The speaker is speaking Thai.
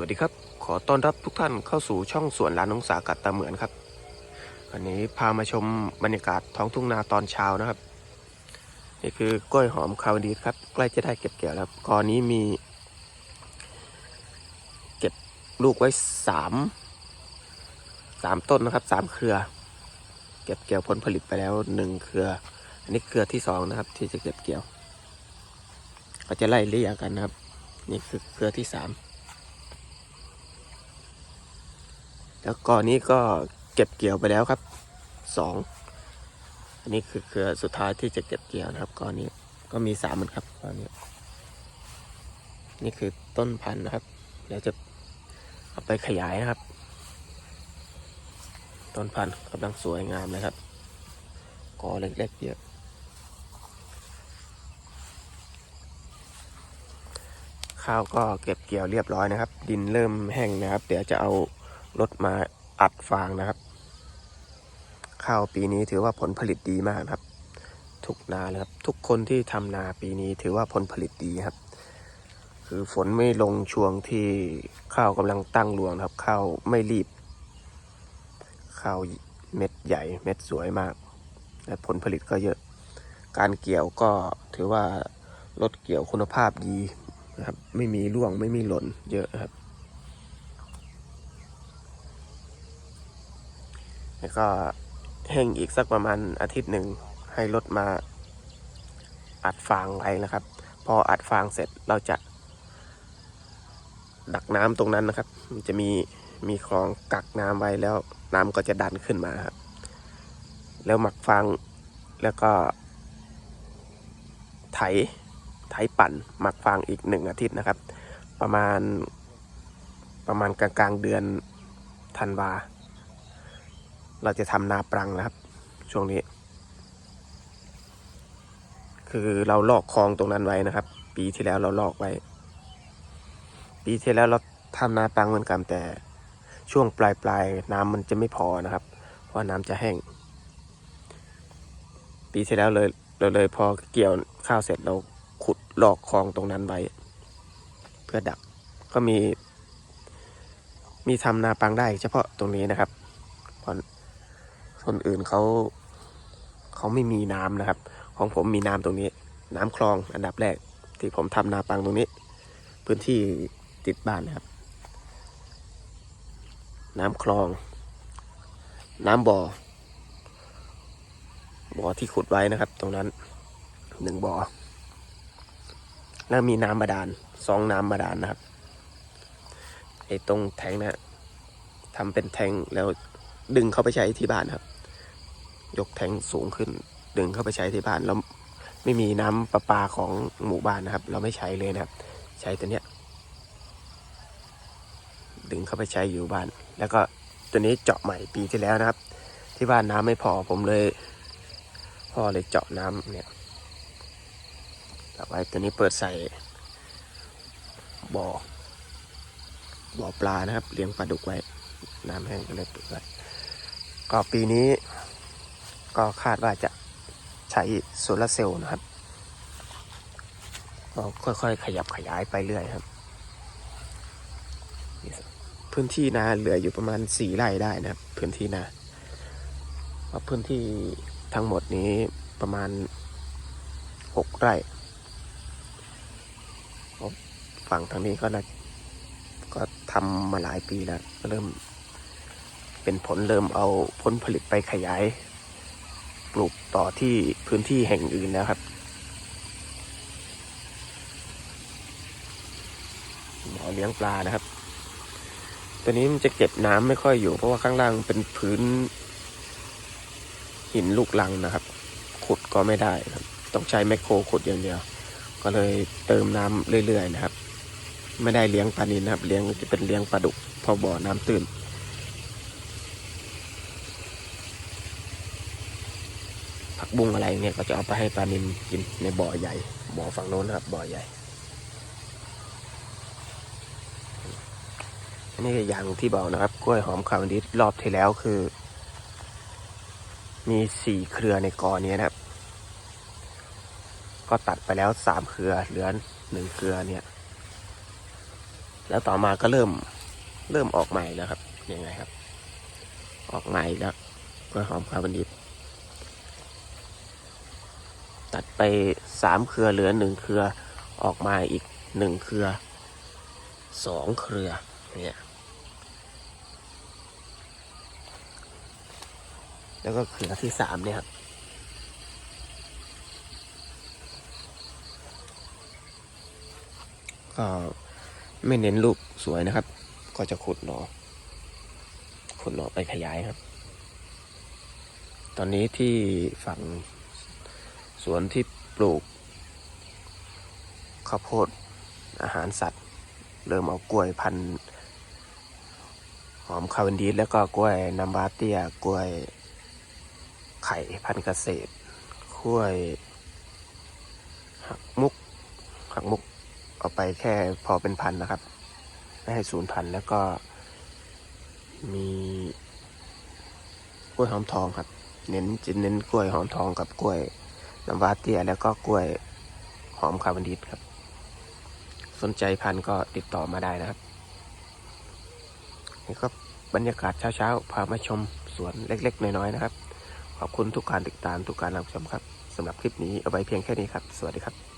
วัสดีครับ ขอต้อนรับทุกท่านเข้าสู่ช่องสวนร้านองศากัดตาเหมือนครับ วันนี้พามาชมบรรยากาศท้องทุ่งนาตอนเช้านะครับ นี่คือกล้วยหอมคาวดีครับ ใกล้จะได้เก็บเกี่ยวแล้วกอนี้มี เก็บลูกไว้สามสามต้นนะครับสามเครือ เก็บเกี่ยวผลผลิตไปแล้วหนึ่งเครือ อันนี้เครือที่สองนะครับ ที่จะเก็บเกี่ยว ก็จะไล่เรียงกันนะครับ นี่คือเครือที่สาม แล้วก่อนนี้ก็เก็บเกี่ยวไปแล้วครับสองอันนี้คือเครือสุดท้ายที่จะเก็บเกี่ยวนะครับก่อนนี้ก็มีสามเหมือนครับก่อนนี้ นี่คือต้นพันธุ์นะครับเดี๋ยวจะเอาไปขยายนะครับ ต้นพันธุ์กำลังสวยงามเลยครับกอเล็กๆเยอะข้าวก็เก็บเกี่ยวเรียบร้อยนะครับ ดินเริ่มแห้งนะครับ เดี๋ยวจะเอา รถมาอัดฟางนะครับ ข้าวปีนี้ถือว่าผลผลิตดีมากครับ ทุกนาเลยครับ ทุกคนที่ทำนาปีนี้ถือว่าผลผลิตดีครับ คือฝนไม่ลงช่วงที่ข้าวกำลังตั้งรวงครับ ข้าวไม่รีบ ข้าวเม็ดใหญ่เม็ดสวยมาก และผลผลิตก็เยอะ การเกี่ยวก็ถือว่ารถเกี่ยวคุณภาพดีนะครับ ไม่มีร่วงไม่มีหล่นเยอะครับ แล้วก็แห้งอีกสักประมาณอาทิตย์หนึ่งให้รถมาอัดฟางไว้นะครับ พออัดฟางเสร็จเราจะ ดักน้ำตรงนั้นนะครับ จะมีมีคลองกักน้ำไว้แล้วน้ำก็จะดันขึ้นมาครับแล้วหมักฟางแล้วก็ ไถไถปั่นหมักฟางอีกหนึ่งอาทิตย์นะครับ ประมาณประมาณกลางกลางเดือนธันวา เราจะทำนาปรังนะครับ ช่วงนี้ คือเราลอกคลองตรงนั้นไว้นะครับ ปีที่แล้วเราลอกไว้ ปีที่แล้วเราทำนาปรังเหมือนกันแต่ช่วงปลายปลายๆน้ำมันจะไม่พอนะครับ เพราะน้ำจะแห้ง ปีที่แล้วเลยเราเลยพอเกี่ยวข้าวเสร็จเราขุดลอกคลองตรงนั้นไว้ เพื่อดักก็มี มีทำนาปังได้เฉพาะตรงนี้นะครับพราะ คนอื่นเขาเขาไม่มีน้ำนะครับ ของผมมีน้ำตรงนี้ น้ำคลองอันดับแรก ที่ผมทำนาปังตรงนี้ พื้นที่ติดบ้านนะครับ น้ำคลอง น้ำบ่อบ่อที่ขุดไว้นะครับ ตรงนั้นหนึ่งบ่อแล้วมีน้ำบาดาลสองน้ำบาดาลนะครับไอ้ตรงแทงนะทำเป็นแทงแล้ว ดึงเข้าไปใช้ที่บ้านครับ ยกแทงสูงขึ้น ดึงเข้าไปใช้ที่บ้านแล้วไม่มีน้ำประปาของหมู่บ้านนะครับ เราไม่ใช้เลยนะครับ ใช้ตัวเนี้ย ดึงเข้าไปใช้อยู่บ้าน แล้วก็ตัวนี้เจาะใหม่ปีที่แล้วนะครับ ที่บ้านน้ำไม่พอผมเลยพ่อเลยเจาะน้ำเนี่ยต่อไปตัวนี้เปิดใส่บ่อบ่อปลานะครับ เลี้ยงปลาดุกไว้ น้ำแห้งก็เลยเปิดไว้ ก็ปีนี้ ก็คาดว่าจะใช้โซลาร์เซลล์นะครับก็ค่อยๆ ขยับขยายไปเรื่อยครับ พื้นที่นาเหลืออยู่ประมาณสี่ไร่ได้นะครับ พื้นที่นาว่าพื้นที่ทั้งหมดนี้ประมาณหกไร่ฝั่งทางนี้ก็นะก็ทำมาหลายปีแล้วก็เริ่ม เป็นผลเริ่มเอาผลผลิตไปขยาย ปลูกต่อที่พื้นที่แห่งอื่นแล้วครับบ่อเลี้ยงปลานะครับ ตัวนี้มันจะเก็บน้ำไม่ค่อยอยู่ เพราะว่าข้างล่างเป็นพื้น หินลูกลังนะครับ ขุดก็ไม่ได้ครับ ต้องใช้แมคโครขุดอย่างเดียว ก็เลยเติมน้ำเรื่อยๆนะครับ ไม่ได้เลี้ยงปลานินนะครับ เลี้ยงจะเป็นเลี้ยงปลาดุกพอบ่อน้ำตื้น ผักบุ้งอะไรเนี่ยก็จะเอาไปให้ปลานินกินในบ่อใหญ่ บ่อฝั่งโน้นนะครับ บ่อใหญ่ อันนี้อย่างที่บอกนะครับ กล้วยหอมคาวดิสรอบที่แล้วคือ มีสี่เครือในกอนี้นะครับ ก็ตัดไปแล้วสามเครือเหลือหนึ่งเครือเนี่ย แล้วต่อมาก็เริ่มเริ่มออกใหม่แล้วครับยังไงครับ ออกใหม่แล้วกล้วยหอมคาร์บอนดิต ตัดไปสามเครือเหลือหนึ่งเครือออกมาอีกหนึ่งเครือสองเครือเนี่ยแล้วก็เครือที่สามเนี่ยครับก็ไม่เน้นลูกสวยนะครับ ก็จะขุดหนอขุดหนอไปขยายครับ ตอนนี้ที่ฝั่ง สวนที่ปลูกข้าวโพดอาหารสัตว์ เริ่มเอากล้วยพันธุ์หอมคาเวนดีสแล้วก็กล้วยนัมบาเตียกล้วยไข่พันธุ์เกษตรกล้วยหักมุกหักมุกเอาไปแค่พอเป็นพันนะครับ ไม่ให้ศูนย์พันแล้วก็มีกล้วยหอมทองครับ เน้นจะเน้นกล้วยหอมทองกับกล้วย น้ำว้าเตี้ยแล้วก็กล้วยหอมคาร์บอนดิตครับ สนใจพันธุ์ก็ติดต่อมาได้นะครับ นี่ก็บรรยากาศเช้าๆ พามาชมสวนเล็ก ๆ น้อยๆนะครับ ขอบคุณทุกการติดตามทุกการรับชมครับสำหรับคลิปนี้เอาไว้เพียงแค่นี้ครับ สวัสดีครับ